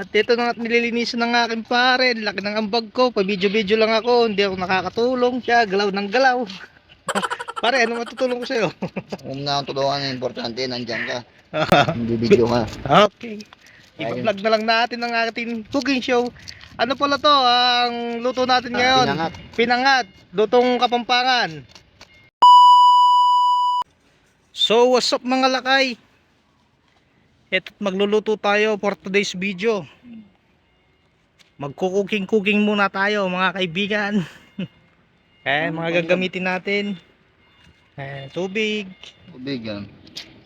At ito na nga nililinisan ng aking pare. Laki ng ambag ko. Pa-video-video lang ako. Hindi ako nakakatulong siya. Galaw ng galaw. pare, ano matutulong ko sa'yo? Kung na ang tulungan importante, nandyan ka. Hindi video ka. okay. I-vlog na lang natin ang ating cooking show. Ano pala to? Ang luto natin ngayon. Pinangat. Pinangat. Lutong kapampangan. So, what's up mga lakay? Ito magluluto tayo for today's video. Magkukuking-cooking muna tayo mga kaibigan. eh, mga gagamitin natin. Eh, tubig. Tubig yan.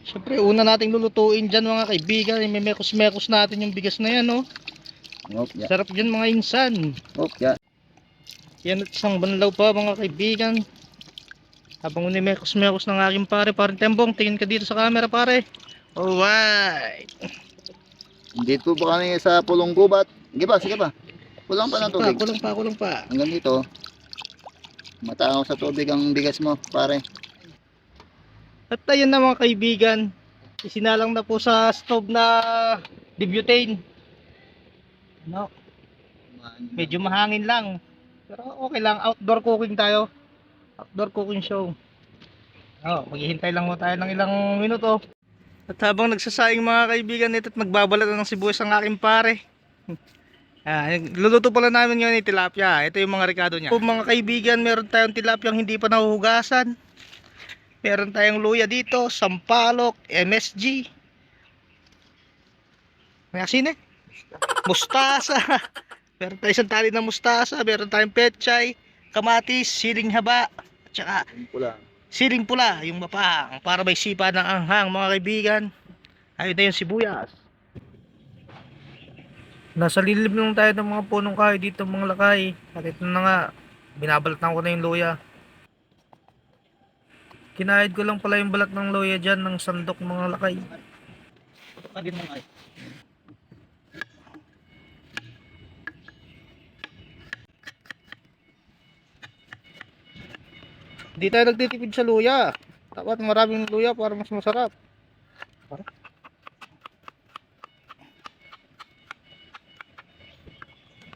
Siyempre, una nating lulutuin dyan mga kaibigan. May mekos-mekos natin yung bigas na yan, oh. Op, ya. Sarap dyan mga insan. Ya. Yan at isang banlaw pa mga kaibigan. Habang unimekos-mekos ng aking pare, parang tembong, tingin ka dito sa camera pare. Alright. Dito pa kami sa pulong gubat. Sige pa, sige pa. Kulang pa ng Sige pa, tubig. kulang pa, kulang pa. Hanggang dito. Matakaw sa tubig ang bigas mo, pare. At ayun na mga kaibigan, isinalang na po sa stove na dibutane. No, medyo mahangin lang. Pero okay lang, outdoor cooking tayo. Outdoor cooking show. Oh, maghihintay lang mo tayo ng ilang minuto. At habang nagsasaing mga kaibigan nito at magbabalat ng sibuyas ang aking pare. Ah, luluto pala namin ngayon yung tilapia. Ito yung mga rekado niya. Kung mga kaibigan, meron tayong tilapia hindi pa nahuhugasan. Meron tayong luya dito, sampalok, MSG. May asin eh. Mustasa. meron tayong isang tali ng mustasa. Meron tayong petchay, kamatis, siling haba, at saka. Siling pula, yung mapang, para may sipa ng anghang mga kaibigan. Ayun na yung sibuyas. Nasa lilim lang tayo ng mga punong kahoy dito mga lakay. At ito na nga, binabalatan ko na yung luya. Kinahid ko lang pala yung balat ng luya dyan ng sandok mga lakay. Pagin mo nga Di tayo nagtitipid sa luya. Dapat maraming luya para mas masarap.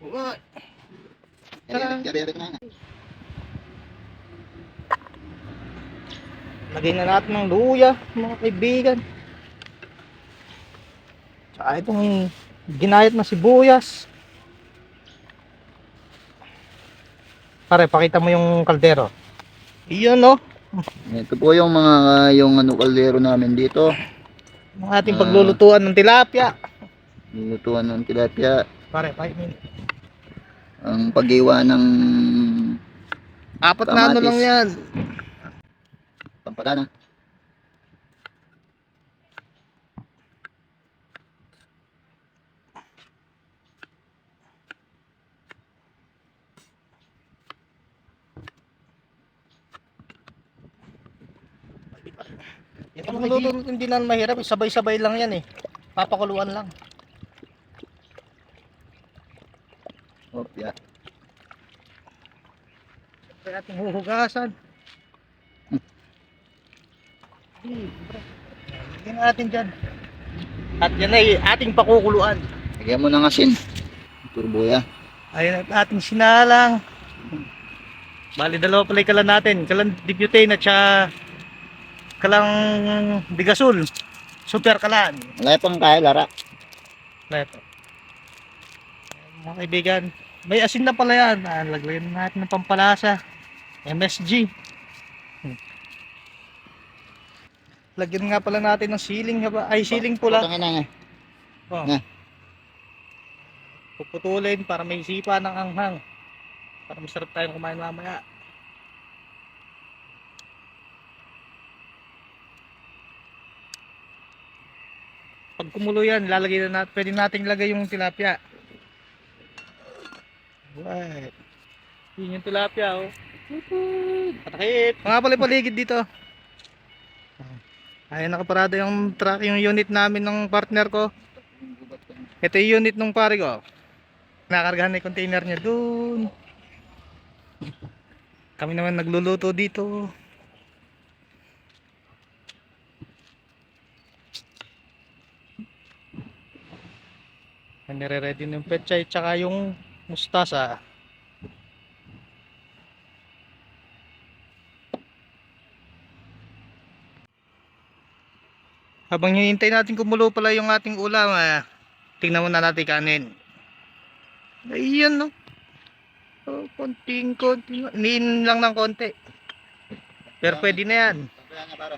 Na. Lagay na natin ng luya, mga kaibigan. Tsaka itong ginayat na sibuyas. Pare, pakita mo yung kaldero. Iyon no, Ito po yung mga yung ano kaldero namin dito. ang ating Ah. paglulutuan ng tilapia. Nilutuan ng tilapia. Pare, pakita mo. Ang paghiwa ng Apat na ano lang yan. pampagana. Ito magluto hindi na mahirap, eh. sabay-sabay lang yan eh. Papakuluan lang. Op, ya. Kaya ating huhugasan. Lagyan natin dyan. At yan ay ating pakukuluan. Lagyan mo ng asin. Turboya. Ayun at ating sinalang. Bali dalawa pala yung kalan natin. Kalan dibutane at saka kalang bigasol. Super kalan. Wala pang kaya, Lara. Ayan, Mga kaibigan, may asin na pala yan. Ah, lagyan natin ng pampalasa. MSG. Hmm. Lagyan nga pala natin ng siling haba. Ay, siling pula. Putangin na. Oh. Na. Puputulin para may sipa ng anghang. Para masarap tayong kumain mamaya. Pag kumulo yan, lalagay na natin, pwede nating lagay yung tilapia. Right. Yun yung tilapia, oh. Patakip. Mga pala paligid dito. Ayun, nakaparada yung truck, yung unit namin ng partner ko. Ito yung unit nung pare ko. Nakargahan na yung container niya dun. Kami naman nagluluto dito. Nire-ready na yung pechay tsaka yung mustasa. Habang hinihintay natin kumulo pala yung ating ulam, ah, tingnan muna natin kanin. Ayun no. Oh, konting konting. Niin lang ng konti. Pero pwede na yan. Sakto yan, pare.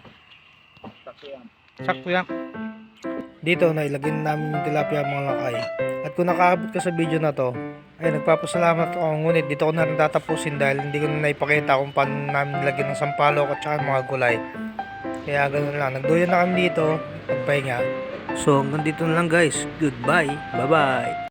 Sakto yan. Dito, na namin yung tilapia mga lakay. At kung nakaabot ka sa video na to, ay nagpapasalamat ako. Ngunit dito ko na rin tatapusin dahil hindi ko na naipakita kung paano namin nilagyan ng sampalok at saka mga gulay. Kaya ganun lang. Nagduyan na kami dito. Nagpahinga. So hanggang dito na lang guys. Goodbye. Bye-bye.